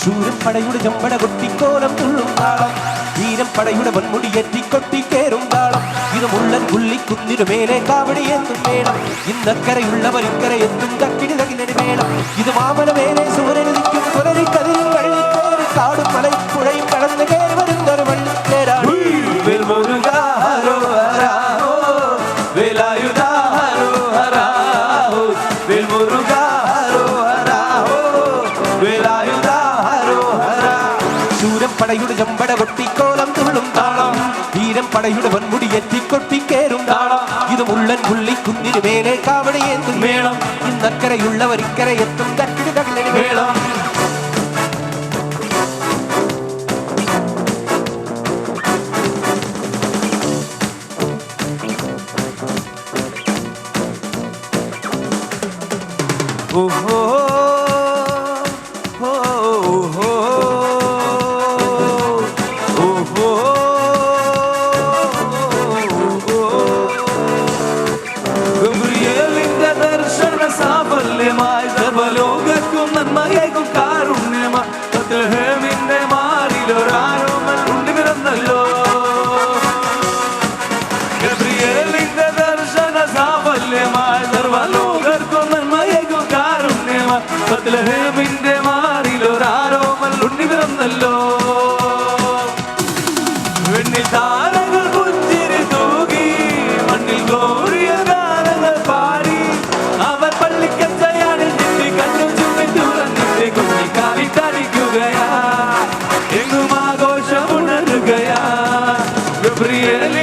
ശൂരം പടയുടെ ചമ്പട കൊട്ടിക്കോലം തുള്ളും താളം വീരം പടയുടെ குத்திடும் உள்ளன் குள்ளி குத்திடும் மேலே காவடி ஏத்தும் மேடம் இந்த கரை உள்ளவர் இக்கரை எத்தும் கக்கிடி தகினடி மேடம் இது மாமன மேலே சுவரில் நிற்கும் குரலி கதிரும் வள்ளி கோரு காடும் மலை புழை கடந்து கேறி ஒரு வள்ளி தேரா ஜம்பட கொட்டி கோலம் துள்ளும் படையுட வன்முடி எத்தி கொட்டி கேரும் தாளம் இது முள்ளன் புள்ளி குந்திரு மேலே காவடி ஏந்தும் மேளம். இந்த அக்கறையுள்ளவர் இக்கரை எத்தும் கட்டிடு தகலடி மேளம். Oh, oh, oh. പിറന്നല്ലോ വെണ്ണിൽ താരങ്ങൾ പുഞ്ചിരി തൂകി മണ്ണിൽ ഗ്ലോറിയ ഗാനങ്ങൾ പാടി. അവർ പള്ളിക്കച്ചയാണ് നിന്റെ കണ്ണു ചുമ്മി തുറന്നിട്ട് കുഞ്ഞിക്കാലി തടിക്കുകയാ. എങ്ങും ആഘോഷമുണരുകയാ ഗബ്രിയേലിന്റെ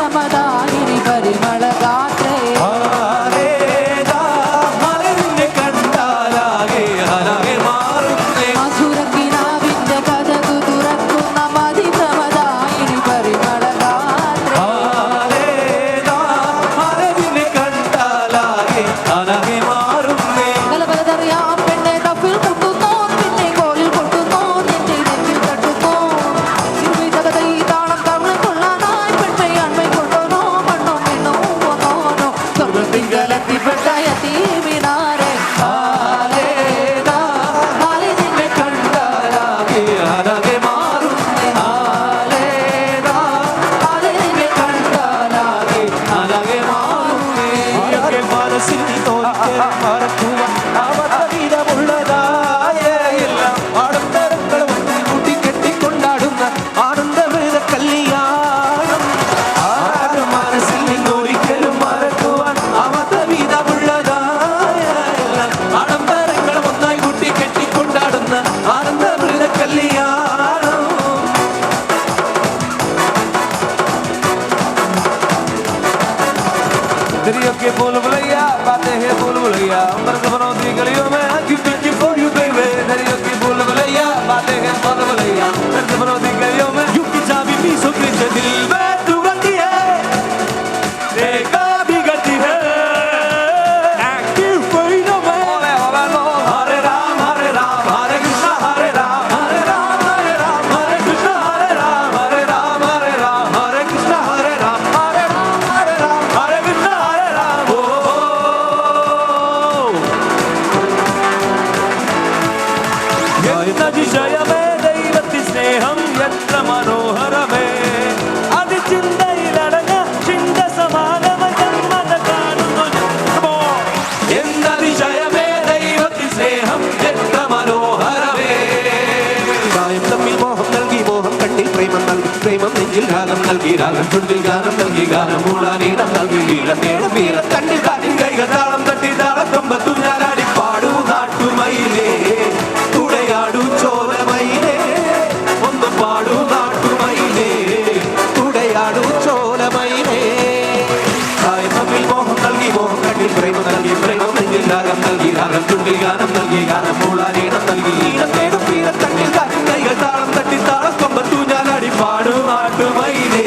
சமதாகிரி பரிமள દીધી તો મરતા എന്നതിശയമേ ദൈവത്തി സ്നേഹം എത്ര മനോഹരമേ അത് ചിന്തയിലടങ്ങ ചിന്ത സമാനമ ജന്മത കാണുന്നു Come on. എന്നതിശയമേ ദൈവത്തി സ്നേഹം എത്ര മനോഹരമേ പ്രായം തമ്മിൽ മോഹം നൽകി മോഹം കണ്ണിൽ പ്രേമം നൽകി പ്രേമം നെഞ്ചിൽ രാഗം നൽകി രാഗം ചുണ്ടിൽ ഗാനം നൽകി ഗാനം മൂളാനീടം നൽകി ഈടം നേടം വീരം കണ്ണിൽ കാറ്റിൽ കൈകൾ താളം தாகம் நல்கி ராகம் துள்ளி கானம் நல்கி கானம் மூலாரீனம் நல்கி ஈனம் வேணும் வீரம் தண்ணில் காக்கும் கைகள் தாளம் தட்டி தாளம் கொம்ப தூஞ்சால் அடி பாடும் ஆட்டு மயிலே.